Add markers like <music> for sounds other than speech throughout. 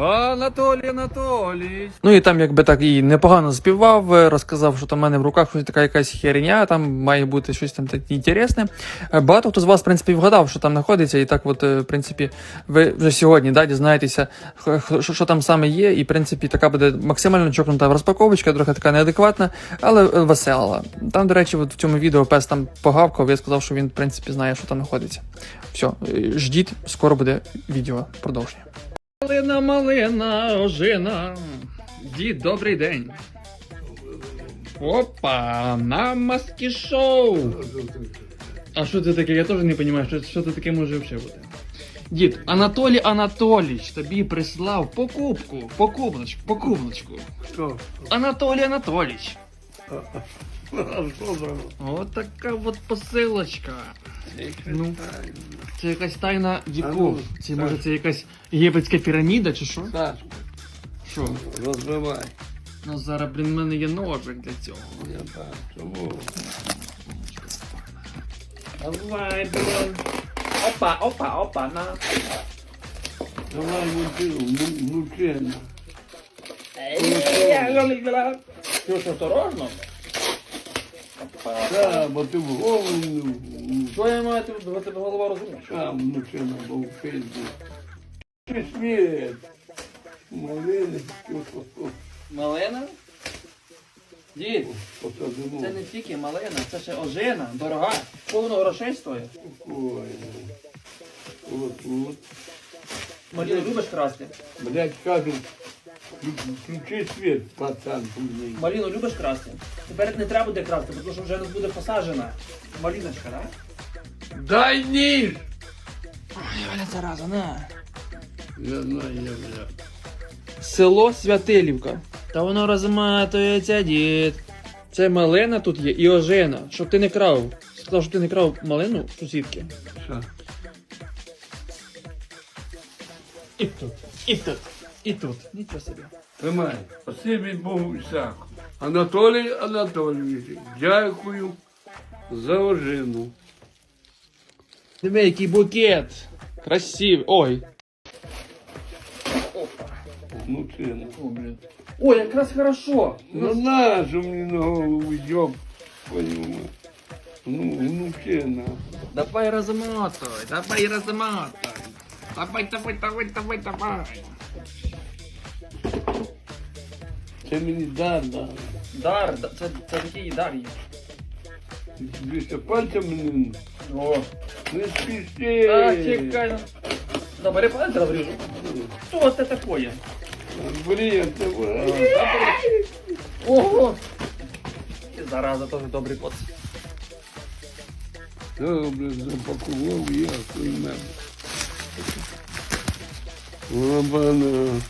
Анатолій Анатолійович. Ну і там якби так і непогано співав, е, розказав, що там в мене в руках щось така якась херня, там має бути щось там таке інтересне. Е, Багато хто з вас, в принципі, вгадав, що там знаходиться, і так, от, е, в принципі, ви вже сьогодні да, дізнаєтеся, що, що там саме є, і в принципі така буде максимально чокнута розпаковочка, трохи така неадекватна, але весела. Там, до речі, от в цьому відео пес там погавкав, я сказав, що він, в принципі, знає, що там знаходиться. Все, ждіть, скоро буде відео продовження. Малина, малина, ожина. Дід, добрий день. Опа, на маски шоу. А що це таке? Я теж не розумію, що, що це таке може взагалі бути. Дід, Анатолій Анатолійович тобі прислав покупку, покупночку, покупночку. Що? Анатолій Анатолійович. <laughs> А що за От така от посилочка. Ну. Ну, Це якась тайна А віков. ну, Це так. може це якась єгипетська піраміда чи що? Сашка, Що? розбивай. Ну зараз, блін, в мене є ножик для цього. Я так, чому? Давай, блін. Опа, опа, опа, на. Давай мучину, мучина. Що ж, осторожно? Так, бо ти в голову, ну, Що я маю тебе, в тебе голова розуміє? там мучина, бо в пизді. Ти смієш. Малини, Малина? Дід, це не тільки малина, це ще ожина, дорога, повно грошей стоїть. Спокійно. От, от. Малину любиш красти? Блять, кажуть, включи світ, пацан, пузний. Малину любиш красти? Тепер не треба буде красти, тому що вже не буде посаджена. Малиночка, так? Дай ніж! Ой, Оля, зараза, на. Я знаю, я бля. Село Святилівка. Та воно розматується, дід. Це малина тут є і ожина, щоб ти не крав. Сказав, що ти не крав малину сусідки. Що? І тут, і тут, і тут. Нічого собі. Тримай. Спасибі Богу всяку. Анатолій Анатолійович, дякую за ожину. Диви, який букет. Красивий. Ой. Мучина. О, блін. Ой, якраз хорошо. Ну на що мені на голову йоб, понимаю. Ну, внучина. Давай розмотуй, давай розмотуй. Давай, давай, давай, давай, давай. Це мені дар дав. Дар, да- це, це такий дар є. Дивіться, пальцем мені. О. Не спіши. А, чекай. Добре, пальця обріжу. Що це таке? Бред, давай. Ого! Зараза, теж добрий кот. Добре, запакував я хуйнем. Лобана.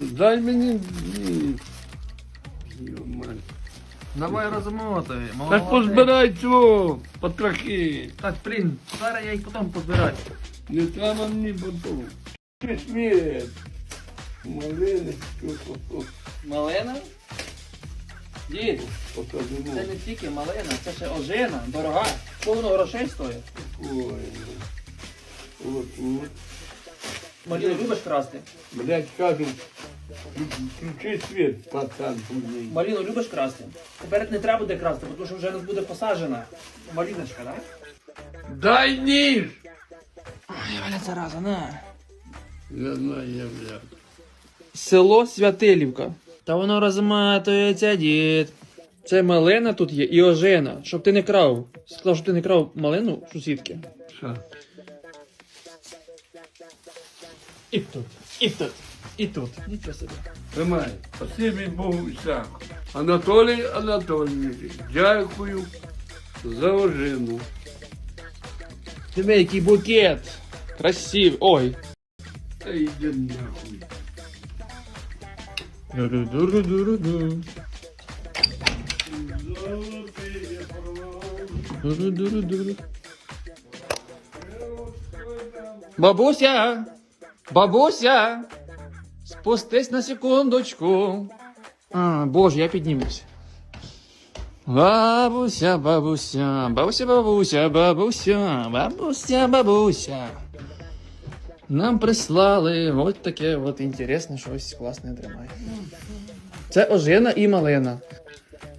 Дай мені. Ні. Йомай. Давай розмотуй. Так позбирай цього, потрохи. Так, блін, зараз я їх потім позбираю. Не треба мені потом. Ти смієш. Малини, Малина? Дід, це не тільки малина, це ще ожина, дорога, повно грошей стоїть. Спокійно. От, от. Малину любиш красти? Блять, кажуть, включи світ, пацан пузний. Малину любиш красти? Тепер не треба буде красти, тому що вже не буде посаджена. Малиночка, так? Дай ніж! Ой, Оля, зараза, на. Я знаю, я бля. Село Святилівка. Та воно розматується, дід. Це малина тут є і ожина, щоб ти не крав. Сказав, що ти не крав малину сусідки. Що? І тут, і тут, і тут. Нічого собі. Тримай. Спасибі Богу всяку. Анатолій Анатолійович, дякую за ожину. Диви, який букет. Красивий. Ой. Та йди нахуй. Ду-ду-ду-ду-ду-ду. Ду-ду-ду-ду-ду. Бабуся! Бабуся! Спустись на секундочку. А, боже, я піднімусь. Бабуся, бабуся, бабуся, бабуся, бабуся, бабуся, бабуся. Нам прислали от таке от інтересне щось класне тримає. Це ожина і малина.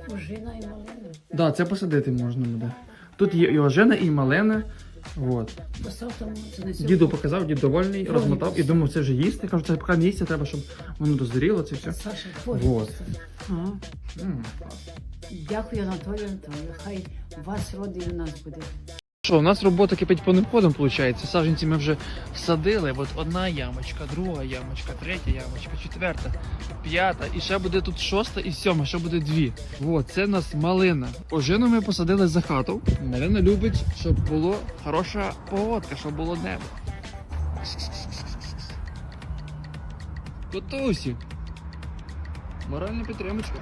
Ужина і малина. Да, це посадити можна буде. Тут є і ожина, і малина. От. Діду показав, дід довольний, розмотав і думав, це вже їсти. Кажу, це поки не їсти, треба, щоб воно дозріло, це все. Саша. Вот. Дякую, Анатолію Анатолію. Хай у вас роди у нас буде. Що, у нас робота кипить повним ходом, виходить. Саженці ми вже всадили. От одна ямочка, друга ямочка, третя ямочка, четверта, п'ята. І ще буде тут шоста і сьома, ще буде дві. От, це в нас малина. Ожину ми посадили за хату. Малина любить, щоб було хороша погодка, щоб було небо. Котусі. Моральна підтримочка.